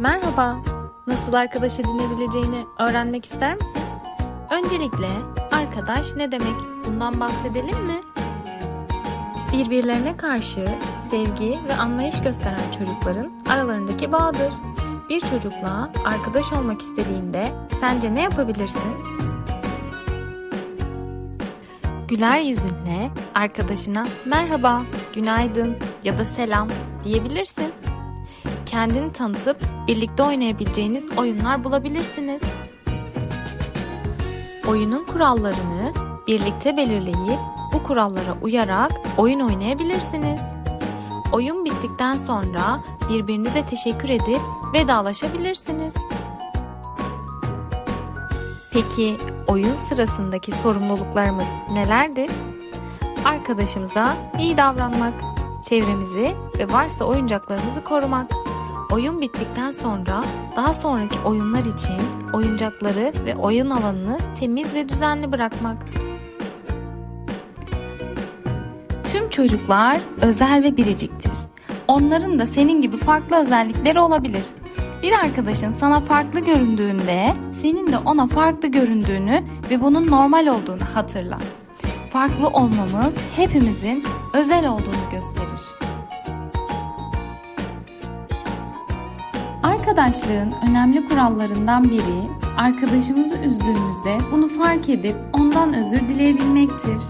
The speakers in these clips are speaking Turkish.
Merhaba. Nasıl arkadaş edinebileceğini öğrenmek ister misin? Öncelikle arkadaş ne demek? Bundan bahsedelim mi? Birbirlerine karşı sevgi ve anlayış gösteren çocukların aralarındaki bağdır. Bir çocukla arkadaş olmak istediğinde sence ne yapabilirsin? Güler yüzünle arkadaşına merhaba, günaydın ya da selam diyebilirsin. Kendini tanıtıp birlikte oynayabileceğiniz oyunlar bulabilirsiniz. Oyunun kurallarını birlikte belirleyip bu kurallara uyarak oyun oynayabilirsiniz. Oyun bittikten sonra birbirinize teşekkür edip vedalaşabilirsiniz. Peki oyun sırasındaki sorumluluklarımız nelerdir? Arkadaşımıza iyi davranmak, çevremizi ve varsa oyuncaklarımızı korumak. Oyun bittikten sonra daha sonraki oyunlar için oyuncakları ve oyun alanını temiz ve düzenli bırakmak. Tüm çocuklar özel ve biriciktir. Onların da senin gibi farklı özellikleri olabilir. Bir arkadaşın sana farklı göründüğünde senin de ona farklı göründüğünü ve bunun normal olduğunu hatırla. Farklı olmamız hepimizin özel olduğunu gösterir. Arkadaşlığın önemli kurallarından biri arkadaşımızı üzdüğümüzde bunu fark edip ondan özür dileyebilmektir.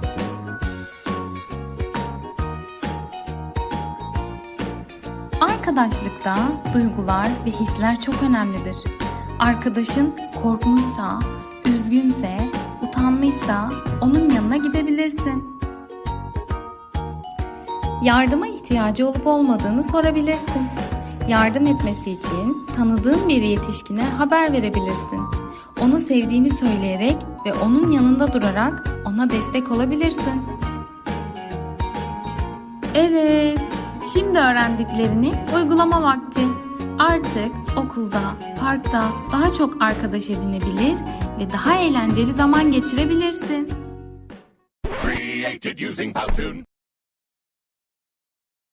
Arkadaşlıkta duygular ve hisler çok önemlidir. Arkadaşın korkmuşsa, üzgünse, utanmışsa onun yanına gidebilirsin. Yardıma ihtiyacı olup olmadığını sorabilirsin. Yardım etmesi için tanıdığın bir yetişkine haber verebilirsin. Onu sevdiğini söyleyerek ve onun yanında durarak ona destek olabilirsin. Evet, şimdi öğrendiklerini uygulama vakti. Artık okulda, parkta daha çok arkadaş edinebilir ve daha eğlenceli zaman geçirebilirsin. Created using Powtoon.